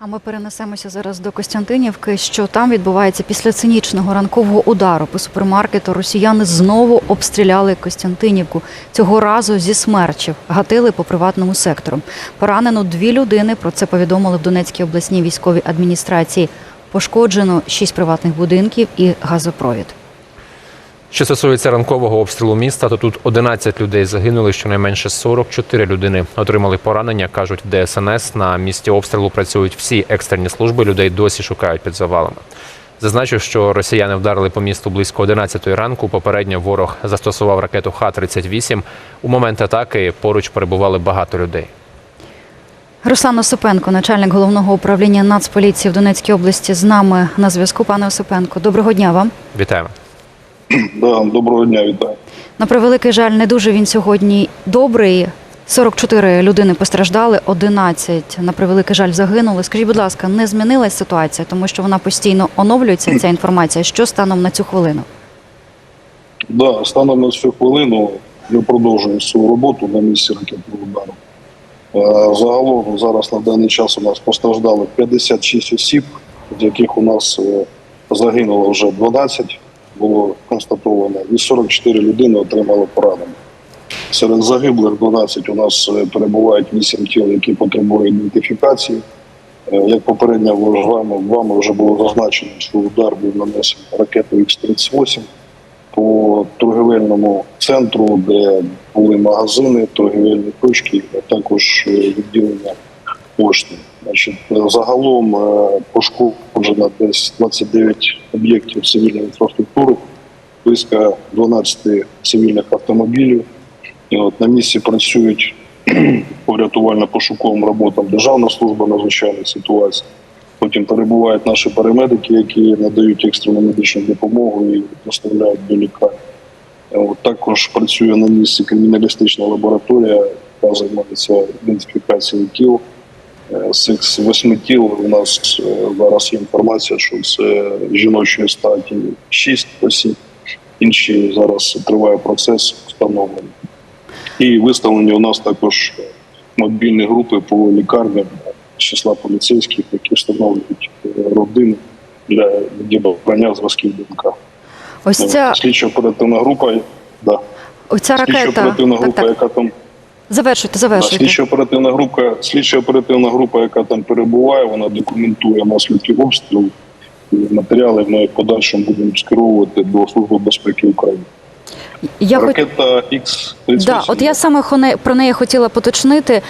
А ми перенесемося зараз до Костянтинівки. Що там відбувається після цинічного ранкового удару по супермаркету? Росіяни знову обстріляли Костянтинівку. Цього разу зі смерчів гатили по приватному сектору. Поранено дві людини. Про це повідомили в Донецькій обласній військовій адміністрації. Пошкоджено шість приватних будинків і газопровід. Що стосується ранкового обстрілу міста, то тут 11 людей загинули, щонайменше 44 людини отримали поранення. кажуть в ДСНС. На місці обстрілу працюють всі екстрені служби. Людей досі шукають під завалами. Зазначив, що росіяни вдарили по місту близько 11 ранку. Попередньо ворог застосував ракету Х-38. У момент атаки поруч перебували багато людей. Руслан Осипенко, начальник головного управління Нацполіції в Донецькій області, з нами на зв'язку. Пане Осипенко, доброго дня вам. Вітаємо. Да, доброго дня, вітаю. На превеликий жаль, не дуже він сьогодні добрий. 44 людини постраждали, 11, на превеликий жаль, загинули. Скажіть, будь ласка, не змінилась ситуація, тому що вона постійно оновлюється, ця інформація. Що станом на цю хвилину? Да, станом на цю хвилину ми продовжуємо свою роботу на місці ракетного удару. Е, Загалом зараз на даний час у нас постраждали 56 осіб, з яких у нас е, загинуло вже 12, було констатовано, і 44 людини отримали поранення. Серед загиблих 12 у нас е, перебувають 8 тіл, які потребують ідентифікації. Е, Як попередньо вами, вами вже було зазначено, що удар був нанесений ракетою Х-38 по торгівельному центру, де були магазини, торгівельні точки, а також е, відділення пошти. Значить, загалом е, пошкоджено десь 29 об'єктів цивільної інфраструктури, близько 12 цивільних автомобілів. І от на місці працюють по рятувально-пошуковим роботам Державна служба надзвичайних ситуацій. Потім перебувають наші парамедики, які надають екстрену медичну допомогу і доставляють до лікарні. Е, От також працює на місці криміналістична лабораторія, яка займається ідентифікацією тіл. Е, З цих восьми тіл у нас е, зараз є інформація, що це жіночої статі 6 осіб. Інші зараз триває процес встановлення. І виставлені у нас також мобільні групи по лікарням числа поліцейських, які встановлюють е, родини для дібрання зразків ДНК. Ось ця, Слідчо оперативна група, да. слідчо ракета. оперативна Так, група, так. яка там Завершуйте, завершуйте. слідчо оперативна група, слідчо оперативна група, яка там перебуває, вона документує наслідки обстрілу. Матеріали ми в подальшому будемо скеровувати до Служби безпеки України. Я хоч... Ракета Х-38. Да, от я саме про неї хотіла поточнити.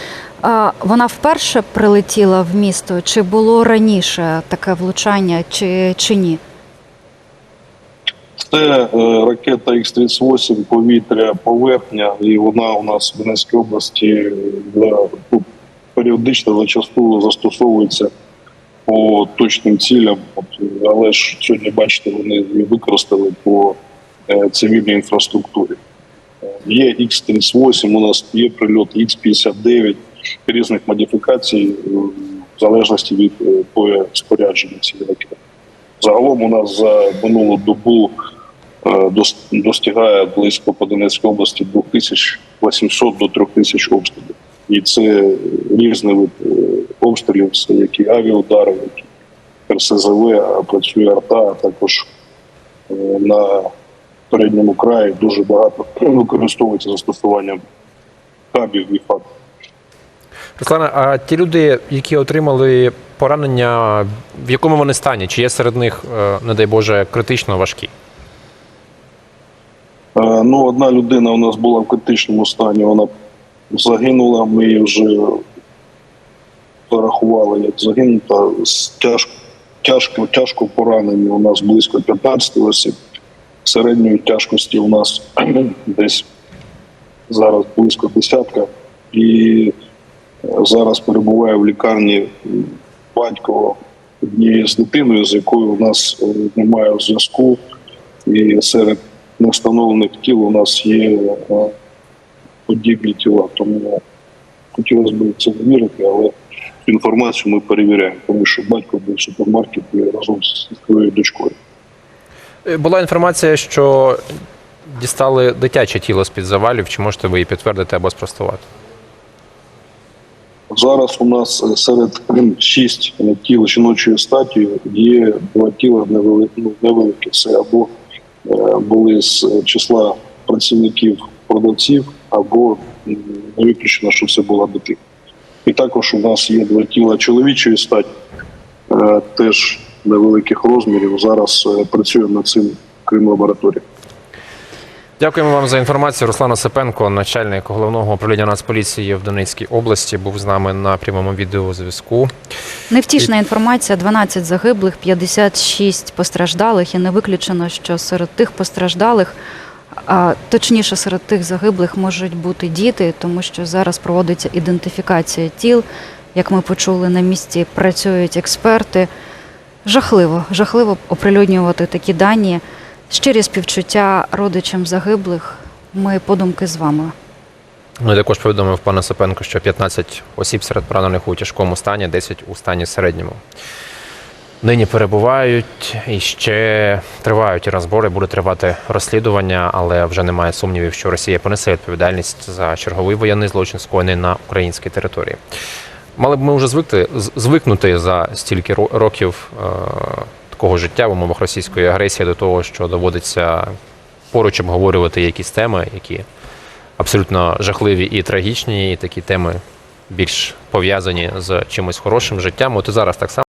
Вона вперше прилетіла в місто, чи було раніше таке влучання, чи, чи ні? Це ракета Х-38, повітря, поверхня, і вона у нас в Донецькій області е, для, ну, періодично зачасту застосовується по точним цілям. Але ж сьогодні, бачите, вони її використали по е, цивільній інфраструктурі. Е, Є Х-38, у нас є прильот Х-59 різних модифікацій в залежності від спорядження цієї ракети. Загалом у нас за минулу добу е, достигає близько по Донецькій області 2800 до 3000 обстрілів. І це різний вид е, обстрілів, це які авіаудари, які РСЗВ, працює арта, а також е, на передньому краї дуже багато використовується застосування кабів і фактів. Руслана, а ті люди, які отримали поранення, в якому вони стані? Чи є серед них, е, не дай Боже, критично важкі? Е, Ну, одна людина у нас була в критичному стані, вона загинула. Ми її вже порахували як загинута. Тяжко, тяжко, тяжко поранені у нас близько 15 осіб. Середньої тяжкості у нас десь зараз близько десятка. І е, зараз перебуває в лікарні батько однієї з дитиною, з якою у нас е, немає зв'язку. І серед невстановлених тіл у нас є е, подібні тіла. Тому хотілося б це вірити, але інформацію ми перевіряємо, тому що батько був в супермаркеті разом зі своєю дочкою. Е, Була інформація, що дістали дитяче тіло з-під завалів. Чи можете ви її підтвердити або спростувати? Зараз у нас е, серед шість е, тіл жіночої статі є два тіла ну, невеликі. Це або е, були з числа працівників продавців, або не виключено, що це була дитина. І також у нас є два тіла чоловічої статі, теж невеликих розмірів. Зараз працюємо над цим крім лабораторії. Дякуємо вам за інформацію. Руслан Осипенко, начальник головного управління Нацполіції в Донецькій області, був з нами на прямому відеозв'язку. Невтішна інформація: 12 загиблих, 56 постраждалих, і не виключено, що серед тих постраждалих, а точніше, серед тих загиблих можуть бути діти, тому що зараз проводиться ідентифікація тіл. Як ми почули, на місці працюють експерти. Жахливо, жахливо оприлюднювати такі дані. Щирі співчуття родичам загиблих. Ми подумки з вами. Ну, також повідомив пан Осипенко, що 15 осіб серед поранених у тяжкому стані, 10 у стані середньому. Нині перебувають і ще тривають розбори, буде тривати розслідування, але вже немає сумнівів, що Росія понесе відповідальність за черговий воєнний злочин, скоєний на українській території. Мали б ми вже звикти звикнути за стільки років е, такого життя в умовах російської агресії до того, що доводиться поруч обговорювати якісь теми, які абсолютно жахливі і трагічні, і такі теми більш пов'язані з чимось хорошим життям. От і зараз так само.